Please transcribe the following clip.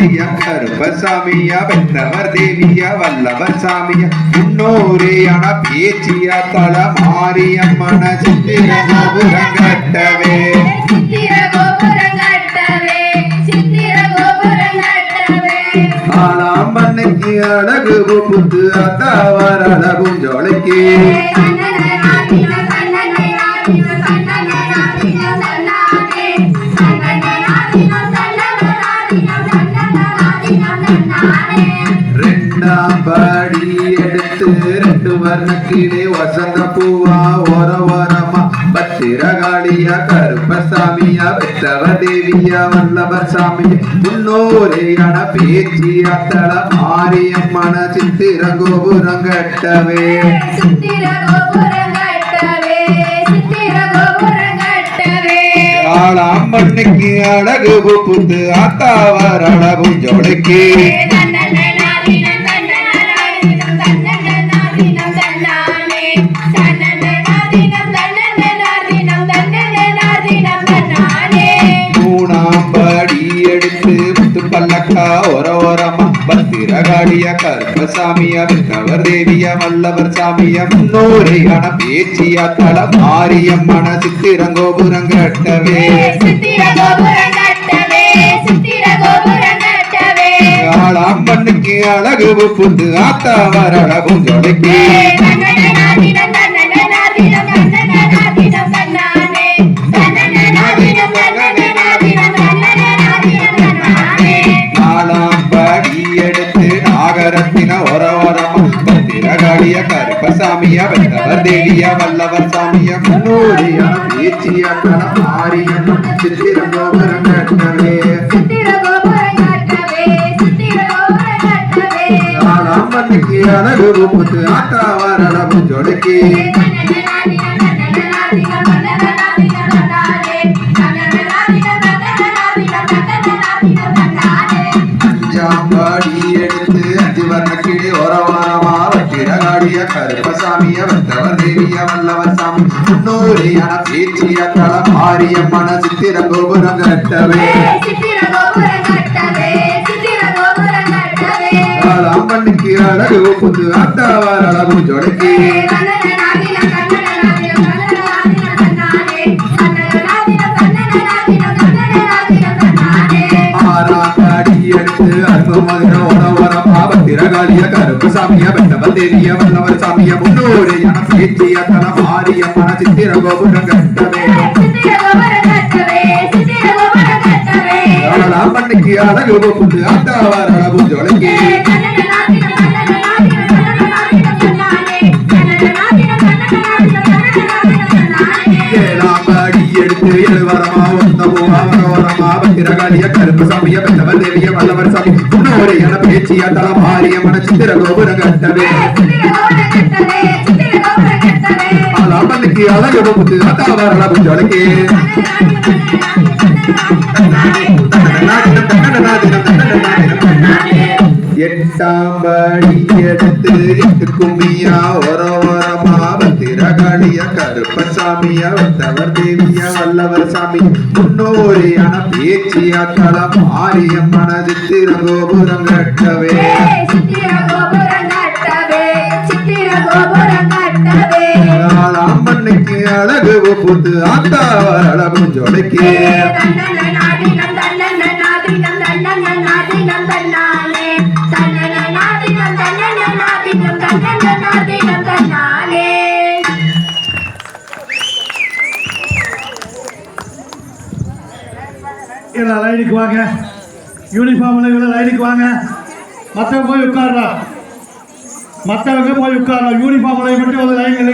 காளியா கருப்பசாமியா பெற்றவர் தேவியா வல்லவர் சாமியா முன்னோரேயான பேச்சியா தல கட்டவே. சித்திர கோபுரம் கட்டவே. ஆளாம் பண்ணைக்கு அழகு புத்து அத்தாவார் அழகும் ஜோலைக்கு ரெண்டாம் படி எடுத்து ரெண்டு வர்ணக்கிலே வசந்த பூவா ஓர ஓரமா பத்திரகாளியா கருப்பசாமியா பெற்றவ தேவியா வல்லவர் சாமியா முன்னோரையான பேச்சி அத்தள மாரியம்மன சித்திர கோபுரம் கட்டவே சித்திர கோபுரம் கட்டவே சித்திர கோபுரம் கட்டவே ஆளாம் மண்ணுக்கு அழகு புத்து ஆத்தாவார் அழகும் ஜோடைக்கு படி எடுத்து முத்து பல்லக்கா ஒர ஓரமா பத்திரகாளியா கருப்பசாமியா வித்தவர் தேவியா வல்லவர் சாமியா முன்னோரையான பேச்சியா தல மாரியம்மன சித்திரங்கோபுரம் கட்டவே. ஆளாம் அழகு புத்து ஆத்தாவர் அழகும் ஜொலைக்கு. நாகரத்தின ஒர ஓரமா பத்திரகாளிய கருப்பசாமியா வெத்தவர் தேவியா வல்லவர் சாமியா முன்னோரையான பேச்சியா தல சித்திரங்கோபுரம் கட்டவே. சித்திர கோபுரம் கட்டவே சித்திர கோபுரம் கருப்பசாமிய வந்தவர் தேவிய வல்லவர் சாமி முன்னோரையான பேச்சிய தல கோபுரம் கட்டவே சித்திர கோபுரம் கட்டவே மண்ணுக்கு அழகு நாட்டினம் தன்னனை நாட்டினம் தன்னானே ஆறாம் படி எடுத்து அற்பு மதுர திரகாலிய கருப்பு சாமிய கருப்பசாமிய தெரிய வல்லவர் சாமிய முன்னோரையான பேச்சிய தல மாரியம்மன சித்திர கோபுரம் சித்திர கோபுரம் கட்டவே சித்திர மண்ணுக்கு அழகு புத்து அத்தாவார் அளவு ஜொலைக்கு தன்னனை நாட்டினம் தன்னனை நாட்டினம் ஓரமா கருப்பு சாமிய பெற்றவர் தேவிய வல்லவர் சாமி. முன்னோரையான பேச்சிய தளம் ஆரிய சித்திர கோபுரம் கட்டவே. சித்திர கோபுரம் கட்டவே சித்திர அழகு புத்து ஆத்தாவார் அழகும் எட்டாம் படி எடுத்து எட்டு கும்மியா ஒர ஓரமா பத்திரகாளிய கருப்பசாமியா வந்தவர் தேவியா வல்லவர் சாமி முன்னோரியான பேச்சியா தலம் மாரியம்மன சித்திர கோபுரம் கட்டவே. மண்ணுக்கு அழகு புத்து ஆத்தாவார் அழகும் ஜொலைக்கு. எல்லாம் லைனுக்கு வாங்க. யூனிஃபார்ம் இவ்வளோ லைனுக்கு வாங்க. மற்றவங்க போய் உட்கார்றா மற்றவங்க போய் உட்கார்றா யூனிஃபார்ம் யூனிஃபார்ம்ல மட்டும் வந்து லைன்